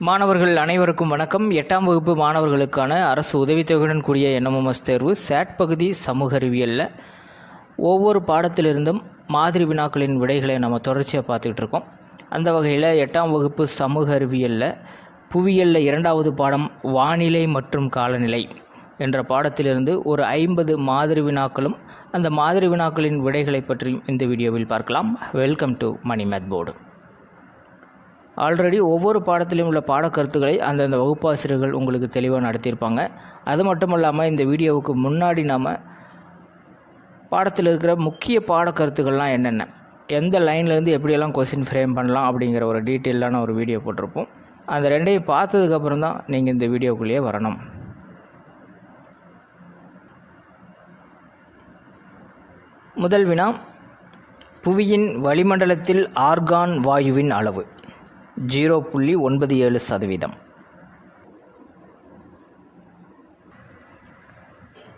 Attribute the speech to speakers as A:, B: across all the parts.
A: மாணவர்கள் அனைவருக்கும் வணக்கம். எட்டாம் வகுப்பு மாணவர்களுக்கான அரசு உதவித்தொகையுடன் கூடிய என்எம்எஸ் தேர்வு சேட் பகுதி சமூக அறிவியலில் ஒவ்வொரு பாடத்திலிருந்தும் மாதிரி வினாக்களின் விடைகளை நம்ம தொடர்ச்சியாக பார்த்துக்கிட்டு இருக்கோம். அந்த வகையில் எட்டாம் வகுப்பு சமூக அறிவியலில் புவியியலில் இரண்டாவது பாடம் வானிலை மற்றும் காலநிலை என்ற பாடத்திலிருந்து ஒரு ஐம்பது மாதிரி வினாக்களும் அந்த மாதிரி வினாக்களின் விடைகளை பற்றியும் இந்த வீடியோவில் பார்க்கலாம். Welcome to Mani math board already ஒவ்வொரு பாடத்திலையும் உள்ள பாடக்கருத்துக்களை அந்தந்த வகுப்பாசிரியர்கள் உங்களுக்கு தெளிவாக நடத்தியிருப்பாங்க. அது மட்டும் இல்லாமல் இந்த வீடியோவுக்கு முன்னாடி நாம் பாடத்தில் இருக்கிற முக்கிய பாடக்கருத்துக்கள்லாம் என்னென்ன எந்த லைன்லேருந்து எப்படியெல்லாம் கொஸ்டின் ஃப்ரேம் பண்ணலாம் அப்படிங்கிற ஒரு டீட்டெயிலான ஒரு வீடியோ போட்டிருப்போம். அந்த ரெண்டையும் பார்த்ததுக்கப்புறம் தான் நீங்கள் இந்த வீடியோக்குள்ளேயே வரணும். முதல் வினா புவியின் வளிமண்டலத்தில் ஆர்கான் வாயுவின் அளவு. ஜீரோ புள்ளி ஒன்பது ஏழு சதவீதம்.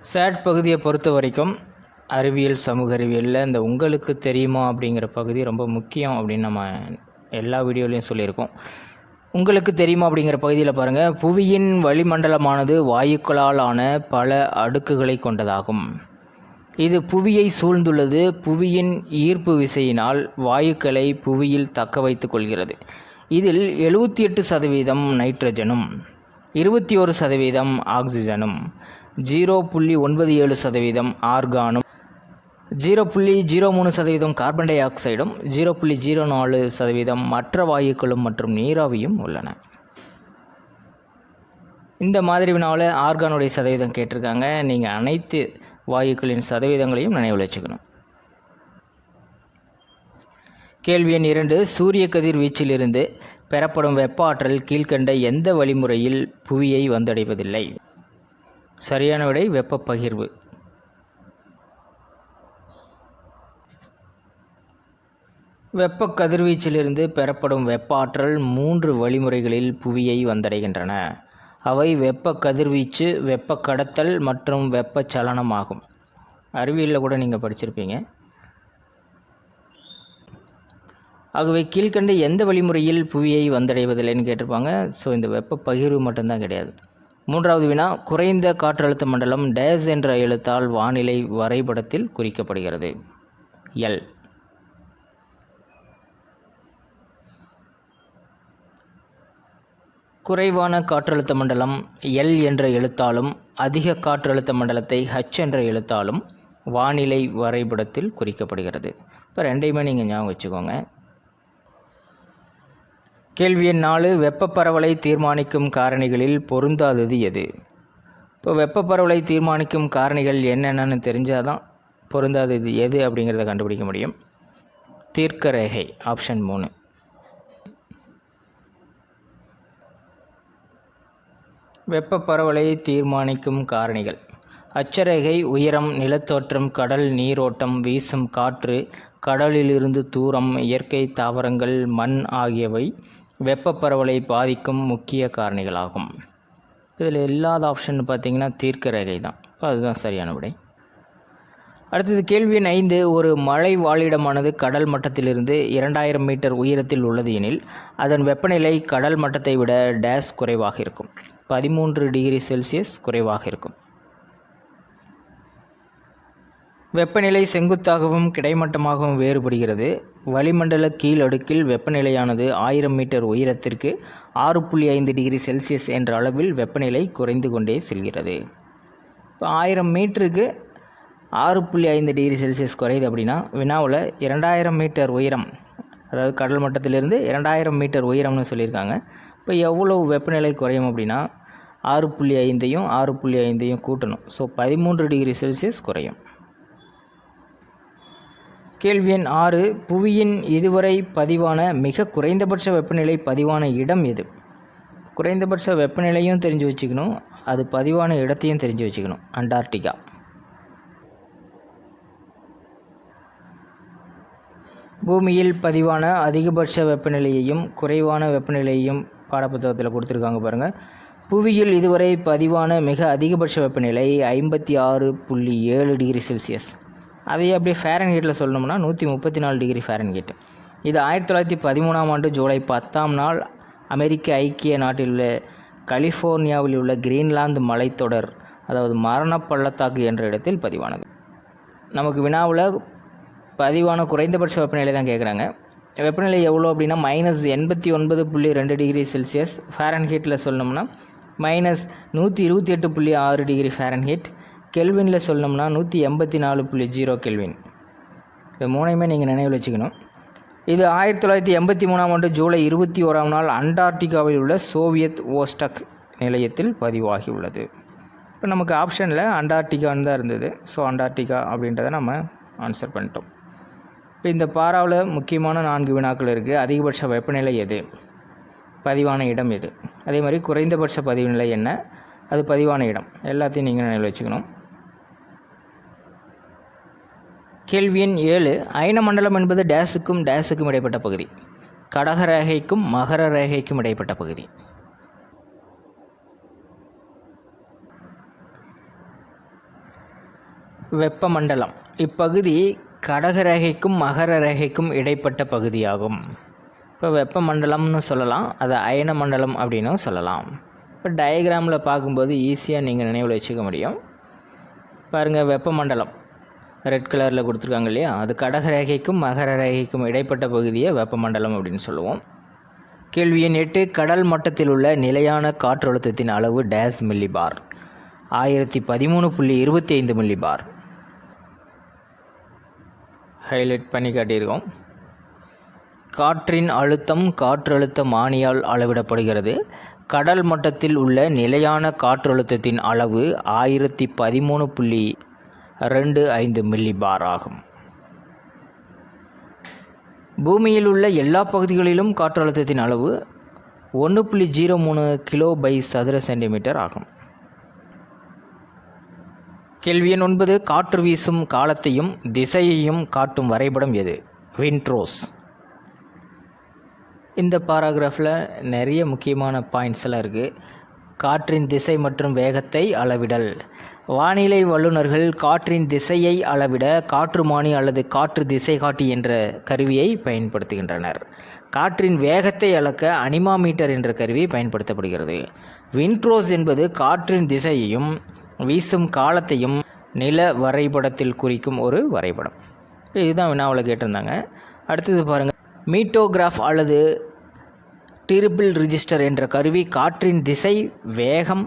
A: சேட் பகுதியை பொறுத்த வரைக்கும் அறிவியல் சமூக அறிவியலில் இந்த உங்களுக்கு தெரியுமா அப்படிங்கிற பகுதி ரொம்ப முக்கியம் அப்படின்னு நம்ம எல்லா வீடியோலையும் சொல்லியிருக்கோம். உங்களுக்கு தெரியுமா அப்படிங்கிற பகுதியில் பாருங்கள் புவியின் வளிமண்டலமானது வாயுக்களால் ஆன பல அடுக்குகளை கொண்டதாகும். இது புவியை சூழ்ந்துள்ளது. புவியின் ஈர்ப்பு விசையினால் வாயுக்களை புவியில் தக்க வைத்துக் கொள்கிறது. இதில் எழுபத்தி எட்டு சதவீதம் நைட்ரஜனும் இருபத்தி ஒரு சதவீதம் ஆக்சிஜனும் ஜீரோ புள்ளி ஒன்பது ஏழு சதவீதம் ஆர்கானும் ஜீரோ புள்ளி ஜீரோ மூணு சதவீதம் கார்பன் டை ஆக்சைடும் ஜீரோ புள்ளி ஜீரோ நாலு சதவீதம் மற்ற வாயுக்களும் மற்றும் நீராவியும் உள்ளன. இந்த மாதிரி வினாவில் ஆர்கானுடைய சதவீதம் கேட்டிருக்காங்க. நீங்கள் அனைத்து வாயுக்களின் சதவீதங்களையும் நினைவில் வச்சுக்கணும். கேள்வி எண் இரண்டு சூரிய கதிர்வீச்சிலிருந்து பெறப்படும் வெப்ப ஆற்றல் கீழ்கண்ட எந்த வழிமுறையில் புவியை வந்தடைவதில்லை? சரியான விடை வெப்ப பகிர்வு. வெப்ப கதிர்வீச்சிலிருந்து பெறப்படும் வெப்ப ஆற்றல் மூன்று வழிமுறைகளில் புவியை வந்தடைகின்றன. அவை வெப்ப கதிர்வீச்சு வெப்ப கடத்தல் மற்றும் வெப்பச்சலனம் ஆகும். அறிவியலில் கூட நீங்கள் படிச்சிருப்பீங்க. ஆகவே கீழ்கண்ட எந்த வழிமுறையில் புவியை வந்தடைவதில்லைன்னு கேட்டிருப்பாங்க. ஸோ இந்த வெப்ப பகிர்வு மட்டும்தான் கிடையாது. மூன்றாவது வினா குறைந்த காற்றழுத்த மண்டலம் டேஸ் என்ற எழுத்தால் வானிலை வரைபடத்தில் குறிக்கப்படுகிறது. எல். குறைவான காற்றழுத்த மண்டலம் எல் என்ற எழுத்தாலும் அதிக காற்றழுத்த மண்டலத்தை ஹச் என்ற எழுத்தாலும் வானிலை வரைபடத்தில் குறிக்கப்படுகிறது. இப்போ ரெண்டையுமே நீங்கள் ஞாபகம் வச்சுக்கோங்க. கேள்வி எண் நாலு வெப்ப பரவலை தீர்மானிக்கும் காரணிகளில் பொருந்தாதது எது? இப்போ வெப்ப பரவலை தீர்மானிக்கும் காரணிகள் என்னென்னு தெரிஞ்சால் தான் பொருந்தாதது எது அப்படிங்கிறத கண்டுபிடிக்க முடியும். தீர்க்க ரேகை ஆப்ஷன் மூணு. வெப்ப பரவலை தீர்மானிக்கும் காரணிகள். அச்சரேகை உயரம் நிலத்தோற்றம் கடல் நீரோட்டம் வீசும் காற்று கடலிலிருந்து தூரம் இயற்கை தாவரங்கள் மண் ஆகியவை வெப்ப பரவலை பாதிக்கும் முக்கிய காரணிகளாகும். இதில் இல்லாத ஆப்ஷன் பார்த்திங்கன்னா தீர்க்க ரேகை தான். இப்போ அதுதான் சரியான விடை. அடுத்தது கேள்வி எண் ஐந்து. ஒரு மழை வாழிடமானது கடல் மட்டத்திலிருந்து இரண்டாயிரம் மீட்டர் உயரத்தில் உள்ளது எனில் அதன் வெப்பநிலை கடல் மட்டத்தை விட டேஸ் குறைவாக இருக்கும். பதிமூன்று டிகிரி செல்சியஸ் குறைவாக இருக்கும். வெப்பநிலை செங்குத்தாகவும் கிடைமட்டமாகவும் வேறுபடுகிறது. வளிமண்டல கீழ் அடுக்கில் வெப்பநிலையானது ஆயிரம் மீட்டர் உயரத்திற்கு ஆறு புள்ளி ஐந்து டிகிரி செல்சியஸ் என்ற அளவில் வெப்பநிலை குறைந்து கொண்டே செல்கிறது. இப்போ ஆயிரம் மீட்டருக்கு ஆறு புள்ளி ஐந்து டிகிரி செல்சியஸ் குறையுது அப்படின்னா வினாவில் இரண்டாயிரம் மீட்டர் உயரம் அதாவது கடல் மட்டத்திலிருந்து இரண்டாயிரம் மீட்டர் உயரம்னு சொல்லியிருக்காங்க. இப்போ எவ்வளோ வெப்பநிலை குறையும் அப்படின்னா ஆறு புள்ளி ஐந்தையும் ஆறு புள்ளி ஐந்தையும் கூட்டணும். ஸோ பதிமூன்று டிகிரி செல்சியஸ் குறையும். கேள்வி எண் ஆறு புவியின் இதுவரை பதிவான மிக குறைந்தபட்ச வெப்பநிலை பதிவான இடம் எது? குறைந்தபட்ச வெப்பநிலையும் தெரிஞ்சு வச்சுக்கணும் அது பதிவான இடத்தையும் தெரிஞ்சு வச்சுக்கணும். அண்டார்டிகா. பூமியில் பதிவான அதிகபட்ச வெப்பநிலையையும் குறைவான வெப்பநிலையையும் பாடப்புத்தகத்தில் கொடுத்துருக்காங்க பாருங்கள் புவியில் இதுவரை பதிவான மிக அதிகபட்ச வெப்பநிலை ஐம்பத்தி ஆறு புள்ளி ஏழு டிகிரி செல்சியஸ். அதையே அப்படியே ஃபேரன்ஹீட்டில் சொல்லணும்னா நூற்றி முப்பத்தி நாலு டிகிரி ஃபேரன்ஹீட் இது ஆயிரத்தி தொள்ளாயிரத்தி பதிமூணாம் ஆண்டு ஜூலை பத்தாம் நாள் அமெரிக்க ஐக்கிய நாட்டில் உள்ள கலிஃபோர்னியாவில் உள்ள கிரீன்லாந்து மலைத்தொடர் அதாவது மரண பள்ளத்தாக்கு என்ற இடத்தில் பதிவானது. நமக்கு வினாவில் பதிவான குறைந்தபட்ச வெப்பநிலை தான் கேட்குறாங்க வெப்பநிலை எவ்வளோ அப்படின்னா மைனஸ் எண்பத்தி ஒன்பது புள்ளி ரெண்டு டிகிரி செல்சியஸ் ஃபேரன்ஹீட்டில் சொல்லணும்னா மைனஸ் நூற்றி இருபத்தி எட்டு புள்ளி ஆறு டிகிரி ஃபேரன்ஹீட் கெல்வினில் சொல்லணும்னா நூற்றி எண்பத்தி நாலு புள்ளி ஜீரோ கெல்வின். இது மூணையுமே நீங்கள் நினைவில் வச்சுக்கணும். இது ஆயிரத்தி தொள்ளாயிரத்தி எண்பத்தி மூணாம் ஆண்டு ஜூலை இருபத்தி ஓராம் நாள் அண்டார்டிகாவில் உள்ள சோவியத் ஓஸ்டக் நிலையத்தில் பதிவாகியுள்ளது. இப்போ நமக்கு ஆப்ஷனில் அண்டார்டிகான்னு தான் இருந்தது. ஸோ அண்டார்டிகா அப்படின்றத நம்ம ஆன்சர் பண்ணிட்டோம். இப்போ இந்த பாராவில் முக்கியமான நான்கு வினாக்கள் இருக்குது அதிகபட்ச வெப்பநிலை எது? பதிவான இடம் எது? அதே மாதிரி குறைந்தபட்ச பதிவு நிலை என்ன? அது பதிவான இடம். எல்லாத்தையும் நீங்கள் நினைவில் வச்சுக்கணும். கேள்வி எண் ஏழு. அயன மண்டலம் என்பது டேஸுக்கும் டேஸுக்கும் இடைப்பட்ட பகுதி. கடக ரேகைக்கும் மகர ரேகைக்கும் இடைப்பட்ட பகுதி. வெப்பமண்டலம். இப்பகுதி கடக ரேகைக்கும் மகர ரேகைக்கும் இடைப்பட்ட பகுதியாகும். இப்போ வெப்பமண்டலம்னு சொல்லலாம். அதை அயன மண்டலம் அப்படின்னும் சொல்லலாம். இப்போ டயக்ராமில் பார்க்கும்போது ஈஸியாக நீங்கள் நினைவில் வச்சுக்க முடியும். பாருங்கள் வெப்பமண்டலம். ரெட் கலரில் கொடுத்துருக்காங்க இல்லையா? அது கடக ரேகைக்கும் மகர ரேகைக்கும் இடைப்பட்ட பகுதியை வெப்பமண்டலம் அப்படின்னு சொல்லுவோம். கேள்வி எண் எட்டு கடல் மட்டத்தில் உள்ள நிலையான காற்றழுத்தத்தின் அளவு டேஸ் மில்லி பார். ஆயிரத்தி பதிமூணு புள்ளி இருபத்தி ஐந்து மில்லி பார். ஹைலைட் பண்ணி காட்டியிருக்கோம். காற்றின் அழுத்தம் காற்றழுத்த மானியால் அளவிடப்படுகிறது. கடல் மட்டத்தில் உள்ள நிலையான காற்றழுத்தத்தின் அளவு ஆயிரத்தி பதிமூணு புள்ளி ரெண்டு ஐந்து மில்லி பார் ஆகும். பூமியில் உள்ள எல்லா பகுதிகளிலும் காற்றழுத்தத்தின் அளவு ஒன்று புள்ளி ஜீரோ மூணு கிலோ பை சதுர சென்டிமீட்டர் ஆகும். கேள்வி எண் ஒன்பது காற்று வீசும் காலத்தையும் திசையையும் காட்டும் வரைபடம் எது? வின்ட்ரோஸ் இந்த பாராகிராஃபில் நிறைய முக்கியமான பாயிண்ட்ஸ் எல்லாம் இருக்குது காற்றின் திசை மற்றும் வேகத்தை அளவிடல். வானிலை வல்லுநர்கள் காற்றின் திசையை அளவிட காற்றுமானி அல்லது காற்று திசை காட்டி என்ற கருவியை பயன்படுத்துகின்றனர். காற்றின் வேகத்தை அளக்க அனிமாமீட்டர் என்ற கருவி பயன்படுத்தப்படுகிறது. விண்ட்ரோஸ் என்பது காற்றின் திசையையும் வீசும் காலத்தையும் நில வரைபடத்தில் குறிக்கும் ஒரு வரைபடம். இதுதான் வினாவில் கேட்டிருந்தாங்க. அடுத்தது பாருங்கள் மீட்டோகிராஃப் அல்லது டிரிபிள் ரிஜிஸ்டர் என்ற கருவி காற்றின் திசை வேகம்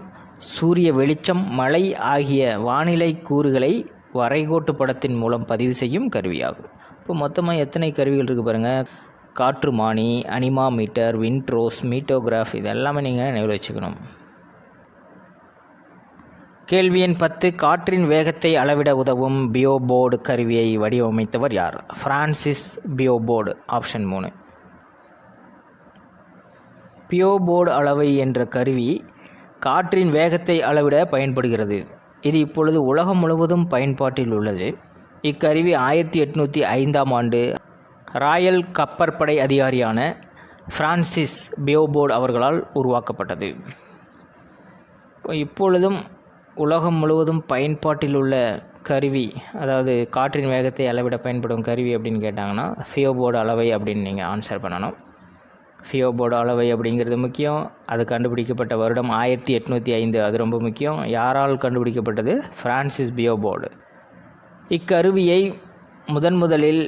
A: சூரிய வெளிச்சம் மழை ஆகிய வானிலை கூறுகளை வரைகோட்டு படத்தின் மூலம் பதிவு செய்யும் கருவியாகும். இப்போ மொத்தமாக எத்தனை கருவிகள் இருக்குது பாருங்கள் காற்றுமானி அனிமாமீட்டர் விண்ட்ரோஸ் மீட்டோகிராஃப் இதெல்லாமே நீங்கள் நினைவில் வச்சுக்கணும். கேள்வி எண் பத்து காற்றின் வேகத்தை அளவிட உதவும் பியோபோர்டு கருவியை வடிவமைத்தவர் யார்? ஃப்ரான்சிஸ் பியோபோர்டு ஆப்ஷன் மூணு. பியோபோர்டு அளவை என்ற கருவி காற்றின் வேகத்தை அளவிட பயன்படுகிறது. இது இப்பொழுது உலகம் முழுவதும் பயன்பாட்டில் உள்ளது. இக்கருவி ஆயிரத்தி எட்நூற்றி ஐந்தாம் ஆண்டு ராயல் கப்பற்படை அதிகாரியான பிரான்சிஸ் பியோபோர்டு அவர்களால் உருவாக்கப்பட்டது. இப்பொழுதும் உலகம் முழுவதும் பயன்பாட்டில் உள்ள கருவி அதாவது காற்றின் வேகத்தை அளவிட பயன்படும் கருவி அப்படின்னு கேட்டாங்கன்னா ஃபியோபோர்டு அளவை அப்படின்னு நீங்கள் ஆன்சர் பண்ணணும். ஃபியோபோர்டு அளவை அப்படிங்கிறது முக்கியம். அது கண்டுபிடிக்கப்பட்ட வருடம் ஆயிரத்தி எட்நூற்றி ஐந்து. அது ரொம்ப முக்கியம். யாரால் கண்டுபிடிக்கப்பட்டது? Francis Beaufort. இக்கருவியை முதன் முதலில்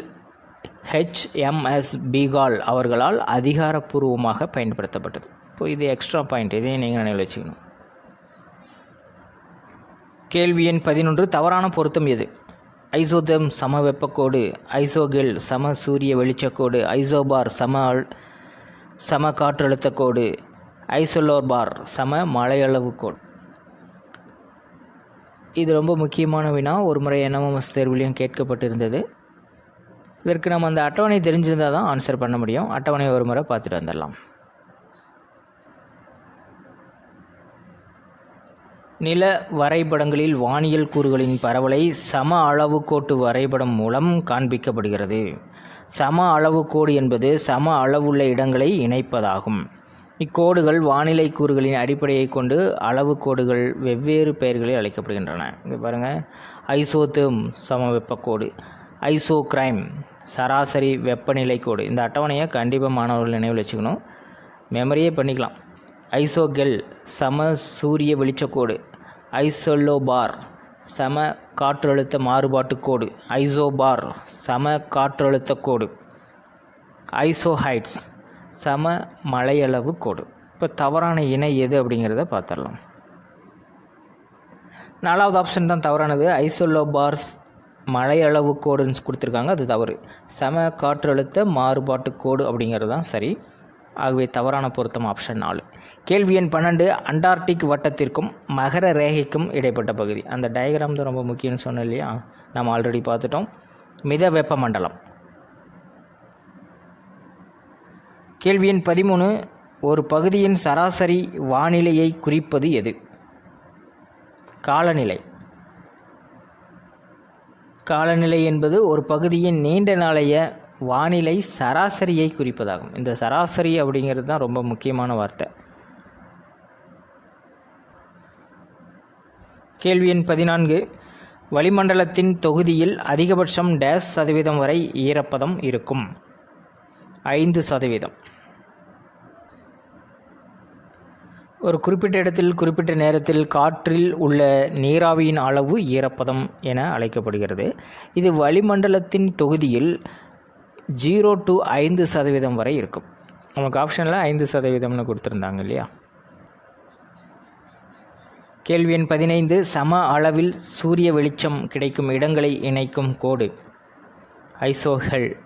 A: ஹெச்எம்எஸ் பீகால் அவர்களால் அதிகாரப்பூர்வமாக பயன்படுத்தப்பட்டது. இப்போ இது எக்ஸ்ட்ரா பாயிண்ட் இதையும் நீங்கள் நினைவில் வச்சுக்கணும். கேள்வி எண் பதினொன்று. தவறான பொருத்தம் எது? ஐசோதம் சம வெப்பக்கோடு ஐசோகெல் சம சூரிய வெளிச்சக்கோடு ஐசோபார் சம சம காற்றழுத்த கோடு ஐசோலோபார் சம மழையளவு கோடு. இது ரொம்ப முக்கியமான வினா. ஒரு முறை என்எம்எஸ் தேர்விலையும் கேட்கப்பட்டிருந்தது. இதற்கு நம்ம அந்த அட்டவணை தெரிஞ்சிருந்தால் தான் ஆன்சர் பண்ண முடியும். அட்டவணையை ஒரு முறை பார்த்துட்டு வந்துடலாம். நில வரைபடங்களில் வானியல் கூறுகளின் பரவலை சம அளவு கோட்டு வரைபடம் மூலம் காண்பிக்கப்படுகிறது. சம அளவு கோடு என்பது சம அளவுள்ள இடங்களை இணைப்பதாகும். இக்கோடுகள் வானிலை கூறுகளின் அடிப்படையை கொண்டு அளவு கோடுகள் வெவ்வேறு பெயர்களில் அழைக்கப்படுகின்றன. இங்கே பாருங்கள் ஐசோதேம் சம வெப்பக்கோடு ஐசோக்ரைம் சராசரி வெப்பநிலை கோடு. இந்த அட்டவணையை கண்டிப்பாக மாணவர்கள் நினைவில் வச்சுக்கணும். மெமரியே பண்ணிக்கலாம். ஐசோகெல் சம சூரிய வெளிச்சக்கோடு ஐசோலோபார் சம காற்றழுத்த மாறுபாட்டு கோடு ஐசோபார் சம காற்றழுத்த கோடு ஐசோஹைட்ஸ் சம மலையளவு கோடு. இப்போ தவறான இணை எது அப்படிங்கிறத பார்த்துடலாம். நாலாவது ஆப்ஷன் தான் தவறானது. ஐசோலோபார்ஸ் மலையளவு கோடுன்னு கொடுத்துருக்காங்க. அது தவறு. சம காற்றழுத்த மாறுபாட்டு கோடு அப்படிங்கிறது தான் சரி. ஆகவே தவறான பொருத்தம் ஆப்ஷன் நாலு. கேள்வி எண் பன்னெண்டு அண்டார்டிக் வட்டத்திற்கும் மகர ரேகைக்கும் இடைப்பட்ட பகுதி. அந்த டயக்ராம் தான் ரொம்ப முக்கியம்னு சொன்னோம் இல்லையா? நம்ம ஆல்ரெடி பார்த்துட்டோம். மித வெப்பமண்டலம் கேள்வி எண் பதிமூணு ஒரு பகுதியின் சராசரி வானிலையை குறிப்பது எது? காலநிலை. காலநிலை என்பது ஒரு பகுதியின் நீண்ட நாளைய வானிலை சராசரியை குறிப்பதாகும். இந்த சராசரி அப்படிங்கிறது தான் ரொம்ப முக்கியமான வார்த்தை. கேள்வி எண் பதினான்கு. வளிமண்டலத்தின் தொகுதியில் அதிகபட்சம் டேஸ் சதவீதம் வரை ஈரப்பதம் இருக்கும். ஐந்து சதவீதம். ஒரு குறிப்பிட்ட இடத்தில் குறிப்பிட்ட நேரத்தில் காற்றில் உள்ள நீராவியின் அளவு ஈரப்பதம் என அழைக்கப்படுகிறது. இது வளிமண்டலத்தின் தொகுதியில் ஜீரோ டு ஐந்து சதவீதம் வரை இருக்கும். நமக்கு ஆப்ஷனில் ஐந்து சதவீதம்னு கொடுத்துருந்தாங்க இல்லையா? கேள்வி எண் பதினைந்து சம அளவில் சூரிய வெளிச்சம் கிடைக்கும் இடங்களை இணைக்கும் கோடு. ஐசோஹெல்.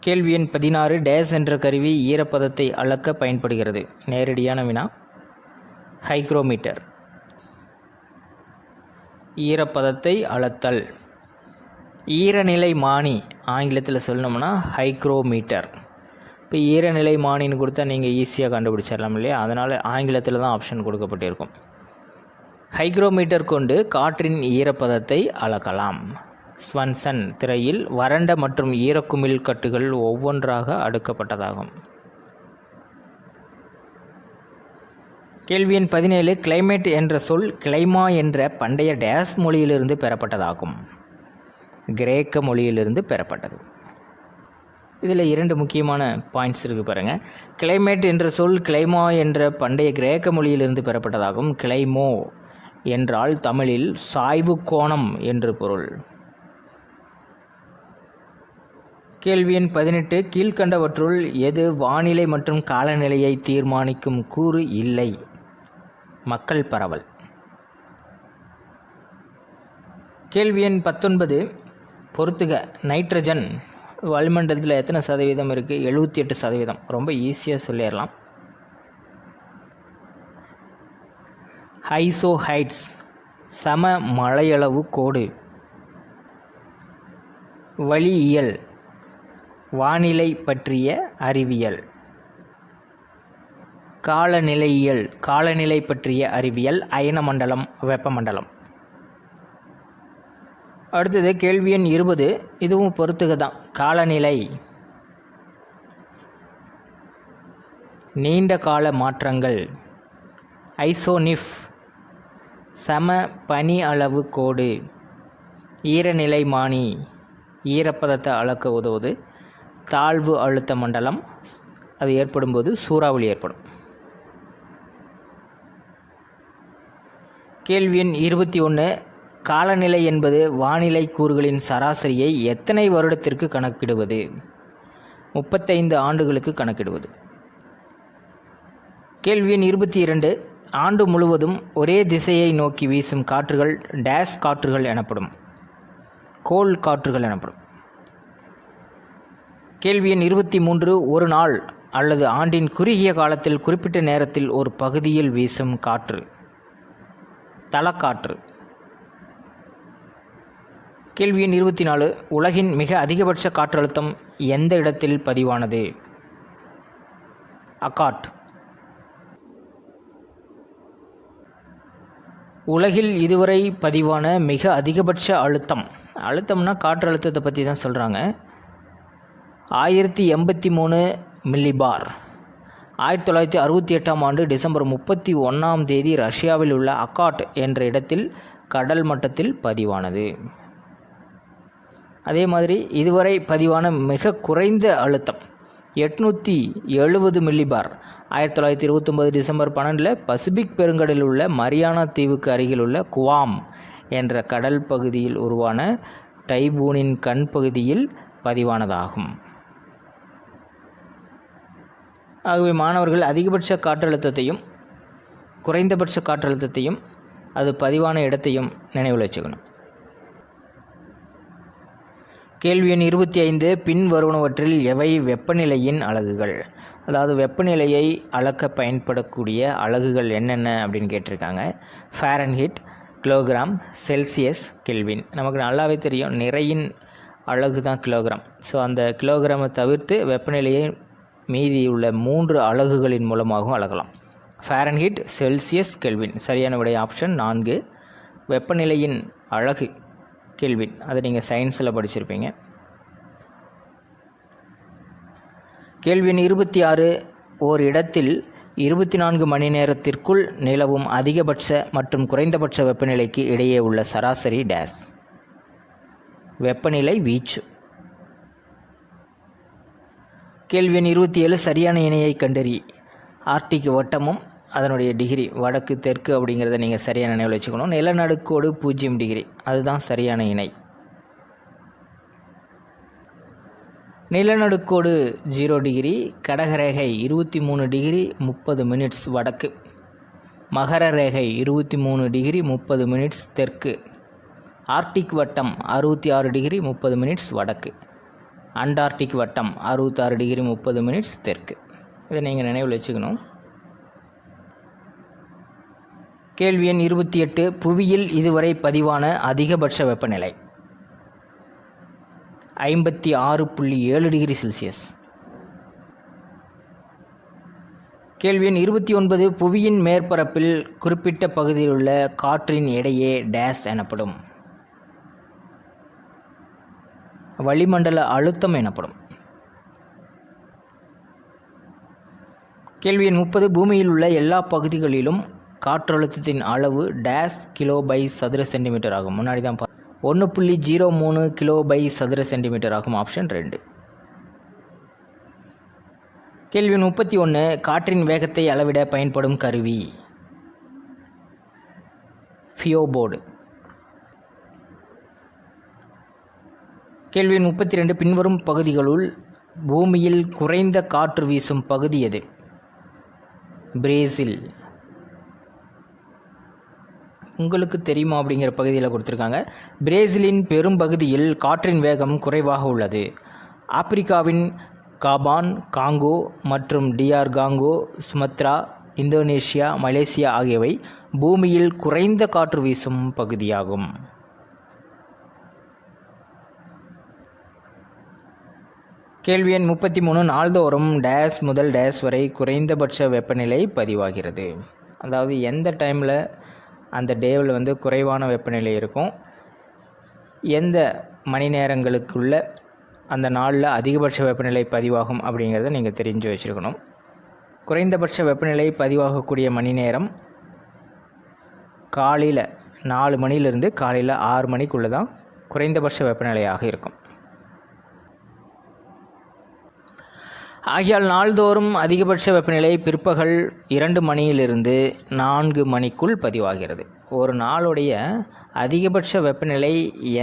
A: கேள்வி எண் பதினாறு டேஸ் என்ற கருவி ஈரப்பதத்தை அளக்க பயன்படுகிறது. நேரடியான வினா ஹைக்ரோமீட்டர். ஈரப்பதத்தை அளத்தல். ஈரநிலை மானி ஆங்கிலத்தில் சொல்லணும்னா ஹைக்ரோமீட்டர். இப்போ ஈரநிலை மானின்னு கொடுத்தா நீங்கள் ஈஸியாக கண்டுபிடிச்சிடலாம் இல்லையா? அதனால் ஆங்கிலத்தில் தான் ஆப்ஷன் கொடுக்கப்பட்டிருக்கும். ஹைக்ரோமீட்டர் கொண்டு காற்றின் ஈரப்பதத்தை அளக்கலாம். ஸ்வன்சன் திரையில் வறண்ட மற்றும் ஈரக்குமிழ் கட்டுகள் ஒவ்வொன்றாக அடுக்கப்பட்டதாகும். கேள்வி எண் பதினேழு கிளைமேட் என்ற சொல் கிளைமா என்ற பண்டைய டேஸ் மொழியிலிருந்து பெறப்பட்டதாகும். கிரேக்க மொழியிலிருந்து பெறப்பட்டது. இதில் இரண்டு முக்கியமான பாயிண்ட்ஸ் இருக்குது பாருங்கள் கிளைமேட் என்ற சொல் கிளைமா என்ற பண்டைய கிரேக்க மொழியிலிருந்து பெறப்பட்டதாகும். கிளைமோ என்றால் தமிழில் சாய்வு கோணம் என்று பொருள். கேள்வி எண் பதினெட்டு கீழ்கண்டவற்றுள் எது வானிலை மற்றும் காலநிலையை தீர்மானிக்கும் கூறு இல்லை. மக்கள் பரவல். கேள்வி எண் பத்தொன்பது பொறுத்துக. நைட்ரஜன் வளிமண்டலத்தில் எத்தனை சதவீதம் இருக்குது எழுபத்தி எட்டு சதவீதம். ரொம்ப ஈஸியாக சொல்லிடலாம். ஹைசோஹைட்ஸ் சம மழையளவு கோடு. வளியியல். வானிலை பற்றிய அறிவியல். காலநிலையியல். காலநிலை பற்றிய அறிவியல். அயனமண்டலம் வெப்பமண்டலம். அடுத்தது கேள்வி எண் இருபது. இதுவும் பொறுத்துக தான் காலநிலை. நீண்ட கால மாற்றங்கள். ஐசோனிஃப். சம பனி அளவு கோடு. ஈரநிலை மானி. ஈரப்பதத்தை அளக்க உதவுது. தாழ்வு அழுத்த மண்டலம். அது ஏற்படும்போது சூறாவளி ஏற்படும். கேள்வி எண் இருபத்தி ஒன்று காலநிலை என்பது வானிலை கூறுகளின் சராசரியை எத்தனை வருடத்திற்கு கணக்கிடுவது? முப்பத்தைந்து ஆண்டுகளுக்கு கணக்கிடுவது. கேள்வி எண் இருபத்தி இரண்டு. ஆண்டு முழுவதும் ஒரே திசையை நோக்கி வீசும் காற்றுகள் டேஸ் காற்றுகள் எனப்படும். கோல் காற்றுகள் எனப்படும். கேள்வி எண் இருபத்தி மூன்று. ஒரு நாள் அல்லது ஆண்டின் குறுகிய காலத்தில் குறிப்பிட்ட நேரத்தில் ஒரு பகுதியில் வீசும் காற்று. தலக்காற்று கேள்வி எண் இருபத்தி நாலு உலகின் மிக அதிகபட்ச காற்றழுத்தம் எந்த இடத்தில் பதிவானது? அக்காட் உலகில் இதுவரை பதிவான மிக அதிகபட்ச அழுத்தம். அழுத்தம்னா காற்றழுத்தத்தை பற்றி தான் சொல்கிறாங்க ஆயிரத்தி எண்பத்தி மூணு மில்லிபார். ஆயிரத்தி தொள்ளாயிரத்தி அறுபத்தி எட்டாம் ஆண்டு டிசம்பர் முப்பத்தி ஒன்றாம் தேதி ரஷ்யாவில் உள்ள அக்காட் என்ற இடத்தில் கடல் மட்டத்தில் பதிவானது. அதே மாதிரி இதுவரை பதிவான மிக குறைந்த அழுத்தம் எட்நூற்றி எழுபது மில்லிபார் ஆயிரத்தி தொள்ளாயிரத்தி இருபத்தொம்பது டிசம்பர் பன்னெண்டில் பசிபிக் பெருங்கடலில் உள்ள மரியானா தீவுக்கு அருகில் உள்ள குவாம் என்ற கடல் பகுதியில் உருவான டைபூனின் கண் பகுதியில் பதிவானதாகும். ஆகவே மாணவர்கள் அதிகபட்ச காற்றழுத்தத்தையும் குறைந்தபட்ச காற்றழுத்தத்தையும் அது பதிவான இடத்தையும் நினைவில் வச்சுக்கணும். கேள்வி எண் இருபத்தி ஐந்து பின் வருவனவற்றில் எவை வெப்பநிலையின் அலகுகள்? அதாவது வெப்பநிலையை அளக்க பயன்படக்கூடிய அலகுகள் என்னென்ன அப்படின்னு கேட்டிருக்காங்க. ஃபேரன்ஹிட் கிலோகிராம் செல்சியஸ் கெல்வின் நமக்கு நல்லாவே தெரியும். நிறையின் அழகு தான் கிலோகிராம் ஸோ அந்த கிலோகிராமை தவிர்த்து வெப்பநிலையை மீதி உள்ள மூன்று அலகுகளின் மூலமாகவும் அளக்கலாம். ஃபேரன்ஹிட் செல்சியஸ் கெல்வின் சரியான விடை ஆப்ஷன் நான்கு. வெப்பநிலையின் அழகு கெல்வின் அதை நீங்கள் சயின்ஸில் படிச்சிருப்பீங்க. கேள்வி இருபத்தி ஆறு ஓர் இடத்தில் இருபத்தி நான்கு மணி நேரத்திற்குள் நிலவும் அதிகபட்ச மற்றும் குறைந்தபட்ச வெப்பநிலைக்கு இடையே உள்ள சராசரி டேஸ் வெப்பநிலை வீச்சு. கேள்வி எண் இருபத்தி ஏழு சரியான இணையை கண்டறி. ஆர்டிக் வட்டமும் அதனுடைய டிகிரி வடக்கு தெற்கு அப்படிங்கிறத நீங்கள் சரியான நினைவில் வச்சுக்கணும். நிலநடுக்கோடு பூஜ்ஜியம் டிகிரி அதுதான் சரியான இணை. நிலநடுக்கோடு ஜீரோ டிகிரி கடகரேகை இருபத்தி மூணு டிகிரி முப்பது மினிட்ஸ் வடக்கு. மகர ரேகை இருபத்தி மூணு டிகிரி முப்பது மினிட்ஸ் தெற்கு. ஆர்டிக் வட்டம் அறுபத்தி ஆறு டிகிரி முப்பது மினிட்ஸ் வடக்கு. அண்டார்டிக் வட்டம் அறுபத்தாறு டிகிரி முப்பது மினிட்ஸ் தெற்கு. இதை நீங்கள் நினைவில் வச்சுக்கணும். கேள்வி எண் இருபத்தி எட்டு புவியில் இதுவரை பதிவான அதிகபட்ச வெப்பநிலை. ஐம்பத்தி ஆறு புள்ளி ஏழு டிகிரி செல்சியஸ். கேள்வி எண் இருபத்தி ஒன்பது புவியின் மேற்பரப்பில் குறிப்பிட்ட பகுதியில் உள்ள காற்றின் எடையே டேஸ் எனப்படும். வளிமண்டல அழுத்தம் எனப்படும். கேள்வி எண் முப்பது பூமியில் உள்ள எல்லா பகுதிகளிலும் காற்றழுத்தத்தின் அளவு டேஸ் கிலோ பை சதுர சென்டிமீட்டர் ஆகும். முன்னாடி தான் ஒன்று புள்ளி ஜீரோ மூணு கிலோ பை சதுர சென்டிமீட்டர் ஆகும். ஆப்ஷன் ரெண்டு. கேள்வி முப்பத்தி ஒன்று காற்றின் வேகத்தை அளவிட பயன்படும் கருவி. ஃபியோபோர்டு கேள்வி முப்பத்தி ரெண்டு. பின்வரும் பகுதிகளுள் பூமியில் குறைந்த காற்று வீசும் பகுதி எது? பிரேசில். உங்களுக்கு தெரியுமா அப்படிங்கிற பகுதியில் கொடுத்துருக்காங்க. பிரேசிலின் பெரும்பகுதியில் காற்றின் வேகம் குறைவாக உள்ளது. ஆப்பிரிக்காவின் காபான் காங்கோ மற்றும் DR Congo Sumatra Indonesia Malaysia ஆகியவை பூமியில் குறைந்த காற்று வீசும் பகுதியாகும். கேள்வி எண் முப்பத்தி மூணு. நாள்தோறும் டேஸ் முதல் டேஸ் வரை குறைந்தபட்ச வெப்பநிலை பதிவாகிறது. அதாவது எந்த டைமில் அந்த டேவில் வந்து குறைவான வெப்பநிலை இருக்கும். எந்த மணி நேரங்களுக்குள்ள அந்த நாளில் அதிகபட்ச வெப்பநிலை பதிவாகும் அப்படிங்கிறத நீங்கள் தெரிஞ்சு வச்சுருக்கணும். குறைந்தபட்ச வெப்பநிலை பதிவாகக்கூடிய மணி நேரம் காலையில் நாலு மணிலேருந்து காலையில் ஆறு மணிக்குள்ளே தான் குறைந்தபட்ச வெப்பநிலையாக இருக்கும். ஆகியால் நாள்தோறும் அதிகபட்ச வெப்பநிலை பிற்பகல் இரண்டு மணியிலிருந்து நான்கு மணிக்குள் பதிவாகிறது. ஒரு நாளுடைய அதிகபட்ச வெப்பநிலை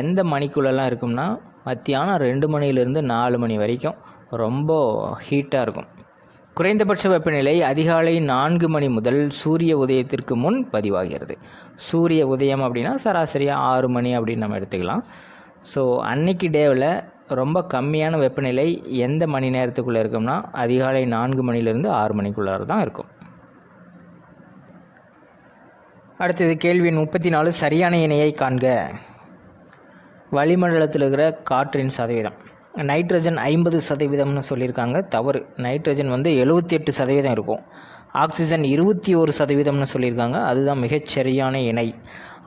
A: எந்த மணிக்குள்ளெல்லாம் இருக்கும்னா மத்தியானம் ரெண்டு மணியிலிருந்து நாலு மணி வரைக்கும். ரொம்ப ஹீட்டாக இருக்கும். குறைந்தபட்ச வெப்பநிலை அதிகாலை நான்கு மணி முதல் சூரிய உதயத்திற்கு முன் பதிவாகிறது. சூரிய உதயம் அப்படின்னா சராசரியாக ஆறு மணி அப்படின்னு நம்ம எடுத்துக்கலாம். ஸோ அன்னைக்கு டேவில் ரொம்ப கம்மியான வெப்பநிலை எந்த மணி நேரத்துக்குள்ளே இருக்கும்னா அதிகாலை நான்கு மணிலேருந்து ஆறு மணிக்குள்ளார தான் இருக்கும். அடுத்தது கேள்வி முப்பத்தி நாலு சரியான இணையை காண்க. வளிமண்டலத்தில் இருக்கிற காற்றின் சதவீதம். நைட்ரஜன் ஐம்பது சதவீதம்னு சொல்லியிருக்காங்க. தவறு. நைட்ரஜன் வந்து எழுபத்தி எட்டு சதவீதம் இருக்கும். ஆக்சிஜன் இருபத்தி ஒரு சதவீதம்னு சொல்லியிருக்காங்க. அதுதான் மிகச்சரியான இணை.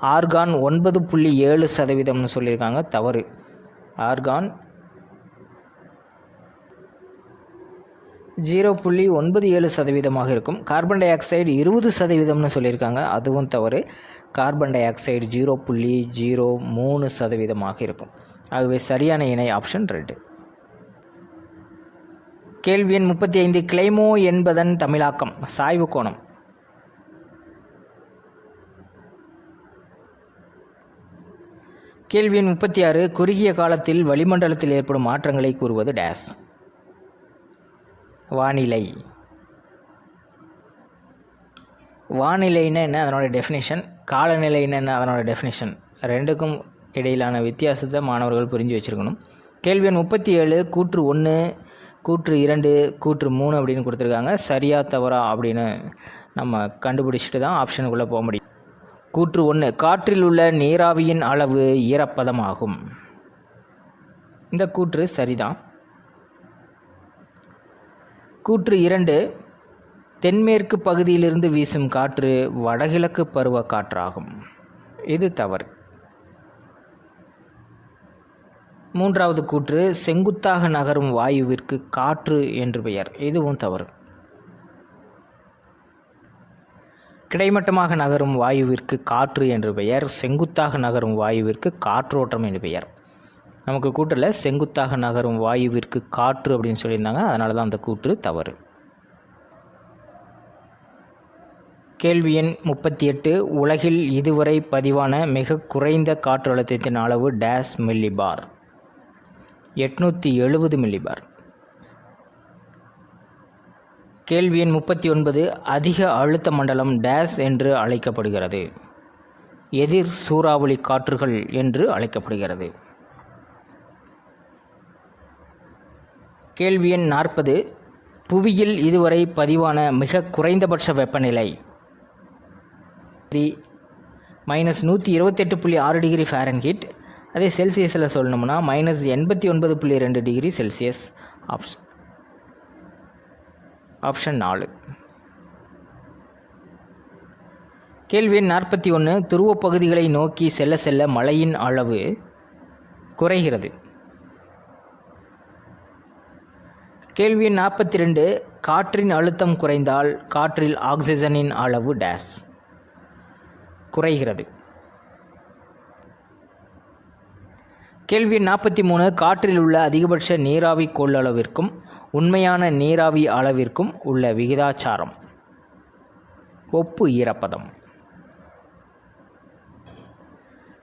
A: ஆர்கான் ஒன்பது புள்ளி ஏழு சதவீதம்னு சொல்லியிருக்காங்க. தவறு. ஆர்கான் ஜீரோ புள்ளி ஒன்பது ஏழு சதவீதமாக இருக்கும். கார்பன் டை ஆக்சைடு இருபது சதவீதம்னு சொல்லியிருக்காங்க. அதுவும் தவறு. கார்பன் டை ஆக்சைடு ஜீரோ புள்ளி ஜீரோ மூணு சதவீதமாக இருக்கும். ஆகவே சரியான இணை ஆப்ஷன் ரெண்டு கேள்வி எண் முப்பத்தி ஐந்து கிளைமோ என்பதன் தமிழாக்கம். சாய்வு கோணம். கேள்வி எண் முப்பத்தி ஆறு குறுகிய காலத்தில் வளிமண்டலத்தில் ஏற்படும் மாற்றங்களை கூறுவது டேஸ் வானிலை. வானிலைன்னா என்ன? அதனோட டெஃபினேஷன் காலநிலைன்னா என்ன? அதனோட டெஃபினேஷன் ரெண்டுக்கும் இடையிலான வித்தியாசத்தை மாணவர்கள் புரிஞ்சு வச்சுருக்கணும். கேள்வி எண் முப்பத்தி ஏழு கூற்று ஒன்று கூற்று இரண்டு கூற்று மூணு அப்படின்னு கொடுத்துருக்காங்க. சரியா தவறா அப்படின்னு நம்ம கண்டுபிடிச்சிட்டு தான் ஆப்ஷனுக்குள்ளே போக முடியும். கூற்று ஒன்று காற்றில் உள்ள நீராவியின் அளவு ஈரப்பதமாகும். இந்த கூற்று சரிதான். கூற்று இரண்டு தென்மேற்கு பகுதியிலிருந்து வீசும் காற்று வடகிழக்கு பருவ காற்றாகும். இது தவறு. மூன்றாவது கூற்று செங்குத்தாக நகரும் வாயுவிற்கு காற்று என்று பெயர். இதுவும் தவறு. கிடைமட்டமாக நகரும் வாயுவிற்கு காற்று என்று பெயர் செங்குத்தாக நகரும் வாயுவிற்கு காற்றோட்டம் என்று பெயர். நமக்கு கூற்றில் செங்குத்தாக நகரும் வாயுவிற்கு காற்று அப்படின்னு சொல்லியிருந்தாங்க. அதனால தான் அந்த கூற்று தவறு. கேள்வி எண் முப்பத்தி எட்டு. உலகில் இதுவரை பதிவான மிக குறைந்த காற்றழுத்தத்தின் அளவு டேஸ் மில்லிபார். எட்நூற்றி எழுபது மில்லிபார். கேள்வி எண் முப்பத்தி ஒன்பது. அதிக அழுத்த மண்டலம் டேஸ் என்று அழைக்கப்படுகிறது. எதிர் சூறாவளி காற்றுகள் என்று அழைக்கப்படுகிறது. கேள்வி எண் நாற்பது. புவியில் இதுவரை பதிவான மிக குறைந்தபட்ச வெப்பநிலை. மைனஸ் நூற்றி இருபத்தெட்டு புள்ளி ஆறு டிகிரி ஃபேரன்ஹீட். அதே செல்சியஸில் சொல்லணும்னா மைனஸ் எண்பத்தி ஒன்பது புள்ளி ரெண்டு டிகிரி செல்சியஸ். ஆப்ஷன் ஆப்ஷன் நாலு. கேள்வி எண் நாற்பத்தி ஒன்று துருவ பகுதிகளை நோக்கி செல்ல செல்ல மழையின் அளவு குறைகிறது. கேள்வி எண் நாற்பத்தி ரெண்டு காற்றின் அழுத்தம் குறைந்தால் காற்றில் ஆக்சிஜனின் அளவு டேஸ் குறைகிறது. கேள்வி நாற்பத்தி மூணு காற்றில் உள்ள அதிகபட்ச நீராவி கொள்ளளவிற்கும் உண்மையான நீராவி அளவிற்கும் உள்ள விகிதாச்சாரம். ஒப்பு ஈரப்பதம்.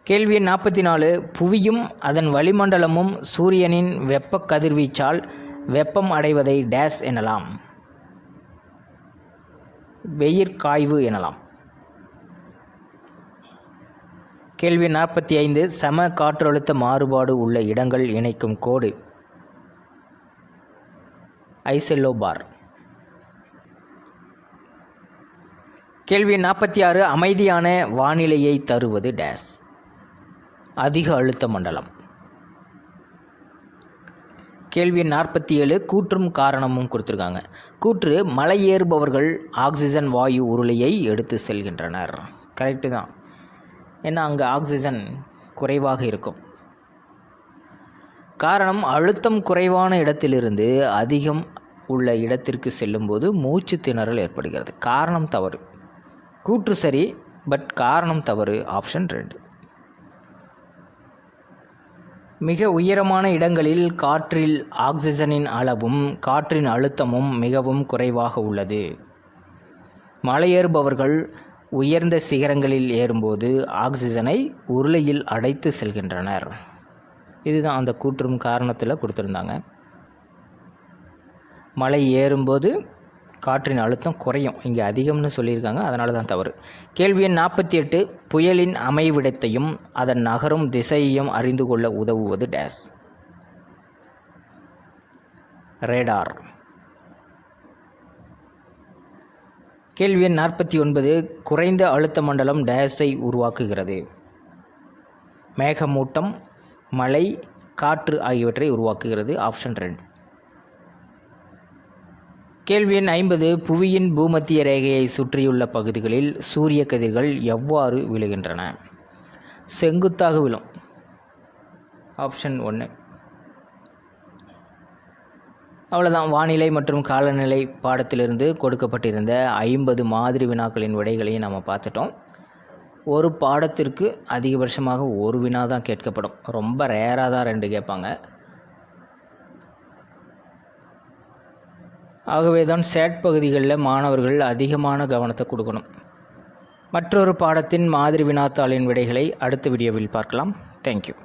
A: கேள்வி நாற்பத்தி நாலு புவியும் அதன் வளிமண்டலமும் சூரியனின் வெப்ப கதிர்வீச்சால் வெப்பம் அடைவதை டேஸ் எனலாம். வெயிற்காய்வு எனலாம். கேள்வி நாற்பத்தி ஐந்து சம காற்றழுத்த மாறுபாடு உள்ள இடங்கள் இணைக்கும் கோடு. ஐசெல்லோபார் கேள்வி நாற்பத்தி ஆறு அமைதியான வானிலையை தருவது டேஸ். அதிக அழுத்த மண்டலம். கேள்வி நாற்பத்தி ஏழு கூற்றும் காரணமும் கொடுத்துருக்காங்க. கூற்று மலை ஏறுபவர்கள் ஆக்சிஜன் வாயு உருளையை எடுத்து செல்கின்றனர். கரெக்டு தான். ஏன்னா அங்கே ஆக்சிஜன் குறைவாக இருக்கும். காரணம் அழுத்தம் குறைவான இடத்திலிருந்து அதிகம் உள்ள இடத்திற்கு செல்லும்போது மூச்சு திணறல் ஏற்படுகிறது. காரணம் தவறு. கூற்று சரி பட் காரணம் தவறு ஆப்ஷன் ரெண்டு. மிக உயரமான இடங்களில் காற்றில் ஆக்சிஜனின் அளவும் காற்றின் அழுத்தமும் மிகவும் குறைவாக உள்ளது. மலையேறுபவர்கள் உயர்ந்த சிகரங்களில் ஏறும்போது ஆக்சிஜனை உருளையில் அடைத்து செல்கின்றனர். இதுதான் அந்த கூற்றும் காரணத்தில் கொடுத்துருந்தாங்க. மலை ஏறும்போது காற்றின் அழுத்தம் குறையும். இங்கே அதிகம்னு சொல்லியிருக்காங்க. அதனால தான் தவறு. கேள்வி எண் நாற்பத்தி எட்டு புயலின் அமைவிடத்தையும் அதன் நகரும் திசையையும் அறிந்து கொள்ள உதவுவது டேஸ் ரேடார் கேள்வி எண் நாற்பத்தி ஒன்பது குறைந்த அழுத்த மண்டலம் டேஸை உருவாக்குகிறது. மேகமூட்டம் மழை காற்று ஆகியவற்றை உருவாக்குகிறது. ஆப்ஷன் ரெண்டு. கேள்வி எண் ஐம்பது புவியின் பூமத்திய ரேகையை சுற்றியுள்ள பகுதிகளில் சூரிய கதிர்கள் எவ்வாறு விழுகின்றன? செங்குத்தாக விழும். ஆப்ஷன் ஒன்று அவ்வளோதான் வானிலை மற்றும் காலநிலை பாடத்திலிருந்து கொடுக்கப்பட்டிருந்த ஐம்பது மாதிரி வினாக்களின் விடைகளையும் நம்ம பார்த்துட்டோம். ஒரு பாடத்திற்கு அதிகபட்சமாக ஒரு வினா தான் கேட்கப்படும். ரொம்ப ரேராக தான் ரெண்டு கேட்பாங்க. ஆகவே தான் சேட் பகுதிகளில் மாணவர்கள் அதிகமான கவனத்தை கொடுக்கணும். மற்றொரு பாடத்தின் மாதிரி வினாத்தாளின் விடைகளை அடுத்த வீடியோவில் பார்க்கலாம். தேங்க்யூ